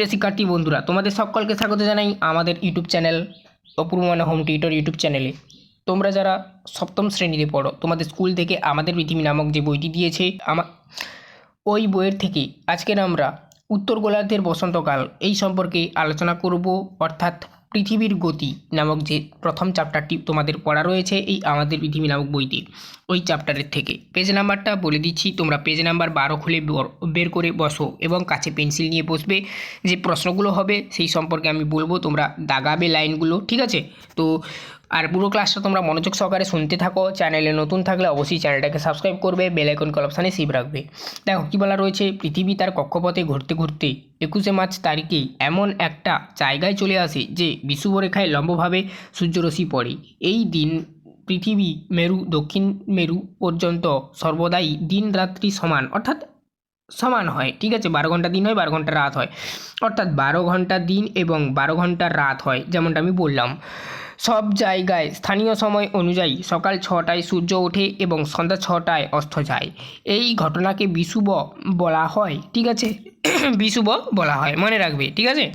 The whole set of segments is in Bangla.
প্রিয় শিক্ষার্থী বন্ধুরা, তোমাদের সকলকে স্বাগত জানাই আমাদের ইউটিউব চ্যানেল অপূর্ব মানে হোম টিউটর ইউটিউব চ্যানেলে। তোমরা যারা সপ্তম শ্রেণীতে পড়ো, তোমাদের স্কুল থেকে আমাদের পৃথিবী নামক যে বইটি দিয়েছে, আমা ওই বইয়ের থেকে আজকের আমরা উত্তর গোলার্ধের বসন্তকাল এই সম্পর্কে আলোচনা করব, অর্থাৎ পৃথিবীর গতি নামক যে প্রথম চ্যাপ্টারটি তোমাদের পড়া রয়েছে, এই আমাদের পৃথিবী নামক বইতে ওই চ্যাপ্টারের থেকে। পেজ নাম্বারটা বলে দিচ্ছি, তোমরা পেজ নাম্বার বারো খুলে বর- বের করে বসো এবং কাছে পেন্সিল নিয়ে বসবে যে প্রশ্নগুলো হবে, সেই সম্পর্কে আমি বলব, তোমরা দাগাবে লাইনগুলো, ঠিক আছে? তো আর পুরো ক্লাসটা তোমরা মনোযোগ সহকারে শুনতে থাকো। চ্যানেলে নতুন থাকলে অবশ্যই চ্যানেলটাকে সাবস্ক্রাইব করবে বেল আইকন কল অপশানে সেভ রাখবে। দেখো, কী বলা রয়েছে? পৃথিবী তার কক্ষপথে ঘুরতে ঘুরতে একুশে মার্চ তারিখে এমন একটা জায়গায় চলে আসে যে বিষুবরেখায় লম্বভাবে সূর্যরশ্মি পড়ে। এই দিন পৃথিবী মেরু, দক্ষিণ মেরু পর্যন্ত সর্বদাই দিন রাত্রি সমান, অর্থাৎ সমান হয়। ঠিক আছে, বারো ঘণ্টা দিন হয়, বারো ঘণ্টা রাত হয়। অর্থাৎ বারো ঘণ্টা দিন এবং বারো ঘণ্টা রাত হয়, যেমনটা আমি বললাম। সব জায়গায় স্থানীয় সময় অনুযায়ী সকাল ছটায় সূর্য ওঠে এবং সন্ধ্যা ছটায় অস্ত যায়। এই ঘটনাকে বিষুব বলা হয়, ঠিক আছে? বিষুব বলা হয়, মনে রাখবে, ঠিক আছে?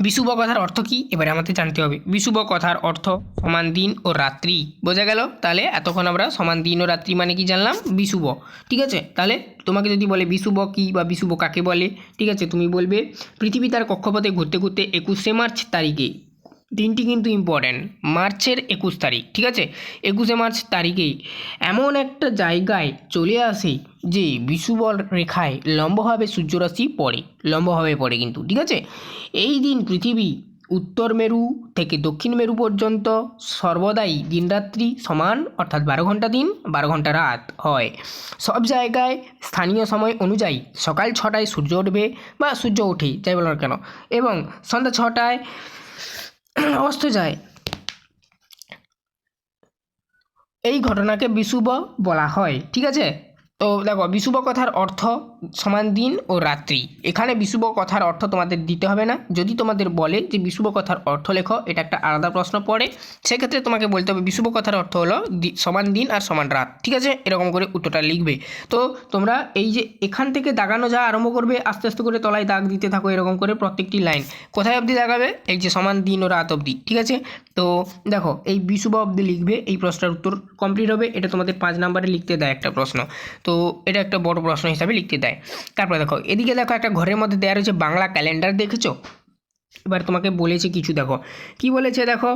বিষুব কথার অর্থ কি? এবারে আমাদের জানতে হবে। বিষুব কথার অর্থ সমান দিন ও রাত্রি। বোঝা গেল? তাহলে এতক্ষণ আমরা সমান দিন ও রাত্রি মানে কি জানলাম? বিষুব ঠিক আছে? তাহলে তোমাকে যদি বলে বিষুব কি বা বিষুব কাকে বলে? ঠিক আছে? তুমি বলবে, পৃথিবী তার কক্ষপথে ঘুরতে ঘুরতে একুশে মার্চ তারিখে দিনটি কিন্তু ইম্পর্ট্যান্ট মার্চের একুশ তারিখ, ঠিক আছে? একুশে মার্চ তারিখেই এমন একটা জায়গায় চলে আসে যে বিষুবল রেখায় লম্বভাবে সূর্যরাশি পড়ে, লম্বভাবে পড়ে কিন্তু, ঠিক আছে? এই দিন পৃথিবী উত্তর মেরু থেকে দক্ষিণ মেরু পর্যন্ত সর্বদাই দিনরাত্রি সমান, অর্থাৎ বারো ঘণ্টা দিন, বারো ঘণ্টা রাত হয়। সব জায়গায় স্থানীয় সময় অনুযায়ী সকাল ছটায় সূর্য উঠবে বা সূর্য ওঠে, যাই বলো কেন? এবং সন্ধ্যা ছটায় অস্ত যায়। এই ঘটনাকে বিষুব বলা হয় ঠিক আছে? তো দেখো বিষুব কথার অর্থ সমান দিন ও রাত্রি। এখানে বিষুব কথার অর্থ তোমাদের দিতে হবে না। যদি তোমাদের বলে যে বিষুব কথার অর্থ লেখো, এটা একটা আলাদা প্রশ্ন পড়ে। সেক্ষেত্রে তোমাকে বলতে হবে বিষুব কথার অর্থ হলো সমান দিন আর সমান রাত। ঠিক আছে? এরকম করে উত্তরটা লিখবে। তো তোমরা এই যে এখান থেকে দাগানো যা আরম্ভ করবে, আস্তে আস্তে করে তলায় দাগ দিতে থাকো এরকম করে প্রত্যেকটি লাইন। কোথায় অবধি দাগাবে? এই যে সমান দিন ও রাত অবধি। ঠিক আছে? তো দেখো, এই বিষুব অবধি লিখবে, এই প্রশ্নের উত্তর কমপ্লিট হবে। এটা তোমাদের পাঁচ নাম্বারে লিখতে দেয় একটা প্রশ্ন। তো এটা একটা বড় প্রশ্ন হিসাবে লিখতে দেয়। তারপরে দেখো, এদিকে দেখো একটা ঘরের মধ্যে দেওয়া রয়েছে বাংলা ক্যালেন্ডার, দেখেছ? এবার তোমাকে বলেছে কিছু, দেখো। কি বলেছে, দেখো?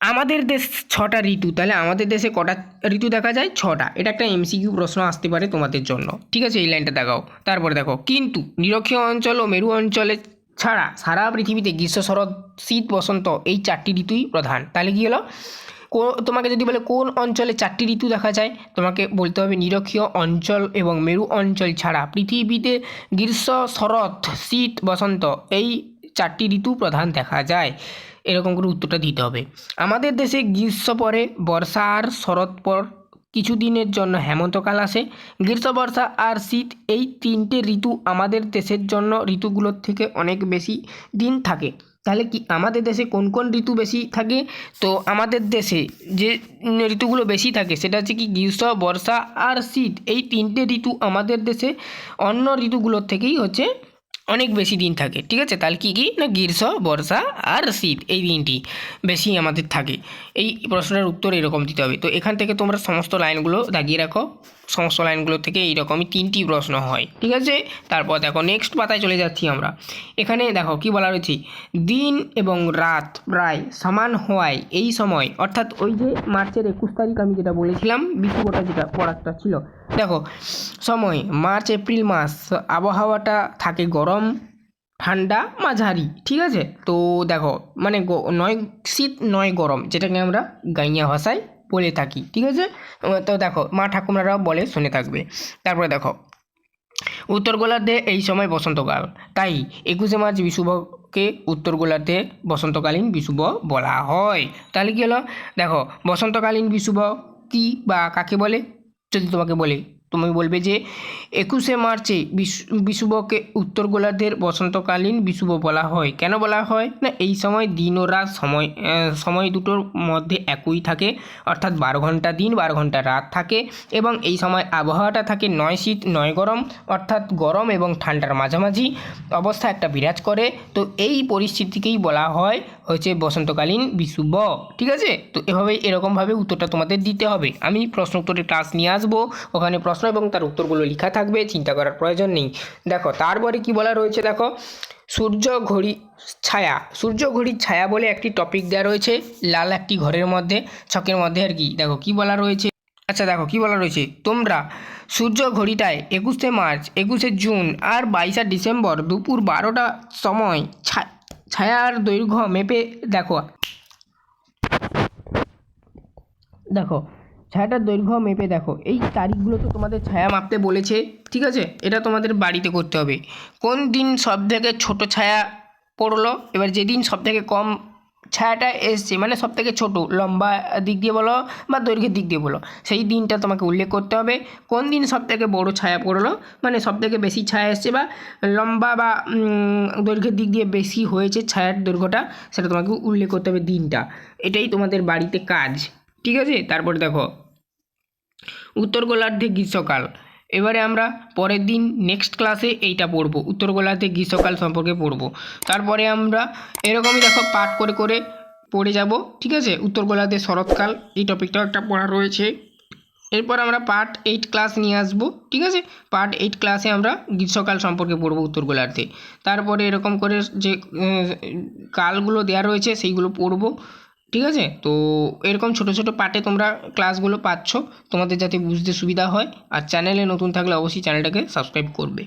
আমাদের দেশ ছটা ঋতু, তাহলে আমাদের দেশে কটা ঋতু দেখা যায়? ছটা। এটা একটা এমসিকিউ প্রশ্ন আসতে পারে তোমাদের জন্য। ঠিক আছে, এই লাইনটা দেখাও। তারপরে দেখো, কিন্তু নিরক্ষীয় অঞ্চল ও মেরু অঞ্চলে ছাড়া সারা পৃথিবীতে গ্রীষ্ম, শরৎ, শীত, বসন্ত এই চারটি ঋতুই প্রধান। তাহলে কী হলো? তোমাকে যদি বলে কোন অঞ্চলে চারটি ঋতু দেখা যায়, তোমাকে বলতে হবে নিরক্ষীয় অঞ্চল এবং মেরু অঞ্চল ছাড়া। পৃথিবীতে গ্রীষ্ম, শরৎ, শীত, বসন্ত এই চারটি ঋতু প্রধান দেখা যায়। এরকম করে উত্তরটা দিতে হবে। আমাদের দেশে গ্রীষ্ম পরে, বর্ষা আর শরৎ পর কিছুদিনের জন্য হেমন্তকাল আসে। গ্রীষ্ম, বর্ষা আর শীত এই তিনটে ঋতু আমাদের দেশের জন্য ঋতুগুলোর থেকে অনেক বেশি দিন থাকে। তাহলে কি আমাদের দেশে কোন কোন ঋতু বেশি থাকে? তো আমাদের দেশে যে ঋতুগুলো বেশি থাকে, সেটা হচ্ছে কি গ্রীষ্ম, বর্ষা আর শীত। এই তিনটে ঋতু আমাদের দেশে অন্য ঋতুগুলোর থেকেই হচ্ছে অনেক বেশি দিন থাকে, ঠিক আছে? তাহলে কী কী? না গ্রীষ্ম, বর্ষা আর শীত, এই দিনটি বেশি আমাদের থাকে। এই প্রশ্নের উত্তর এরকম দিতে হবে। তো এখান থেকে তোমরা সমস্ত লাইনগুলো দাগিয়ে রাখো। সমস্ত লাইনগুলো থেকে এইরকমই তিনটি প্রশ্ন হয়, ঠিক আছে? তারপর দেখো নেক্সট পাতায় চলে যাচ্ছি আমরা। এখানে দেখো, কি বলা রয়েছে? দিন এবং রাত প্রায় সমান হওয়ায় এই সময়, অর্থাৎ ওই যে মার্চের একুশ তারিখ আমি যেটা বলেছিলাম বিশুবটা যেটা পড়াটা ছিল দেখো, সময়, মার্চ, এপ্রিল মাস, আবহাওয়াটা থাকে গরম, ঠান্ডা, মাঝারি, ঠিক আছে? তো দেখো মানে নয় শীত, নয় গরম, যেটাকে আমরা গাইয়া ভাষায় বলে থাকি, ঠিক আছে? তো দেখো, মা ঠাকুমারাও বলে, শুনে থাকবে। তারপরে দেখো, উত্তর গোলার্ধে এই সময় বসন্তকাল। তাই একুশে মার্চ বিষুবকে উত্তর গোলার্ধে বসন্তকালীন বিষুব বলা হয়। তাহলে কী হলো? দেখো, বসন্তকালীন বিষুব কি বা কাকে বলে? যদি তোমাকে বলে। তুমি বলবে যে একুশে মার্চে বিশ- বিষুবকে উত্তর গোলার্ধের বসন্তকালীন বিষুব বলা হয়। কেন বলা হয়? না, এই সময় দিন ও রাত সময় সময় দুটোর মধ্যে একই থাকে। অর্থাৎ বারো ঘণ্টা দিন, বারো ঘণ্টা রাত থাকে এবং এই সময় আবহাওয়াটা থাকে নয় শীত, নয় গরম। অর্থাৎ গরম এবং ঠান্ডার মাঝামাঝি অবস্থা একটা বিরাজ করে। তো এই পরিস্থিতিকেই বলা হয় হচ্ছে বসন্তকালীন বিষুব ঠিক আছে? তো এভাবেই এরকমভাবে উত্তরটা তোমাদের দিতে হবে। আমি প্রশ্ন উত্তরের ক্লাস নিয়ে আসব। ওখানে প্রশ্ন এবং তার উত্তরগুলো লেখা থাকবে, চিন্তা করার প্রয়োজন নেই। দেখো, তারপরে কি বলা রয়েছে দেখো? সূর্য ঘড়ি ছায়া। সূর্য ঘড়ির ছায়া বলে একটি টপিক দেওয়া রয়েছে, লাল একটি ঘরের মধ্যে, ছকের মধ্যে আর কি। দেখো, কি বলা রয়েছে? আচ্ছা দেখো, কি বলা রয়েছে? তোমরা সূর্য ঘড়িটায় একুশে মার্চ, একুশে জুন আর বাইশে ডিসেম্বর দুপুর বারোটা সময় ছায়ার দৈর্ঘ্য মেপে দেখো। দেখো ছায়াটার দৈর্ঘ্য মেপে দেখো। এই তারিখগুলো তো তোমাদের ছায়া মাপতে বলেছে, ঠিক আছে? এটা তোমাদের বাড়িতে করতে হবে। কোন দিন সব থেকে ছোটো ছায়া পড়ল? এবার যেদিন সব থেকে কম ছায়াটা এসছে মানে সব থেকে ছোটো, লম্বা দিক দিয়ে বলো বা দৈর্ঘ্যের দিক দিয়ে বলো, সেই দিনটা তোমাকে উল্লেখ করতে হবে। কোন দিন সব থেকে বড়ো ছায়া পড়ল? মানে সব থেকে বেশি ছায়া এসছে বা লম্বা বা দৈর্ঘ্যের দিক দিয়ে বেশি হয়েছে ছায়ার দৈর্ঘ্যটা, সেটা তোমাকে উল্লেখ করতে হবে দিনটা। এটাই তোমাদের বাড়িতে কাজ। ঠিক আছে? তারপরে দেখো। উত্তর গোলার্ধে গ্রীষ্মকাল। এবারে আমরা পরের দিন নেক্সট ক্লাসে এইটা পড়ব। উত্তর গোলার্ধে গ্রীষ্মকাল সম্পর্কে পড়ব। তারপরে আমরা এরকমই দেখো পাঠ করে করে পড়ে যাব, ঠিক আছে? উত্তর গোলার্ধে শরৎকাল, এই টপিকটাও একটা পড়া রয়েছে। এরপর আমরা পার্ট এইট ক্লাস নিয়ে আসব, ঠিক আছে? পার্ট এইট ক্লাসে আমরা গ্রীষ্মকাল সম্পর্কে পড়ব উত্তর গোলার্ধে। তারপরে এরকম করে যে কালগুলো দেওয়া রয়েছে, সেইগুলো পড়ব। ঠিক আছে? তো এরকম ছোট ছোট পার্টে তোমরা ক্লাসগুলো পাচ্ছ। তোমাদের যাতে বুঝতে সুবিধা হয়। আর চ্যানেলে নতুন থাকলে অবশ্যই চ্যানেলটাকে সাবস্ক্রাইব করবে।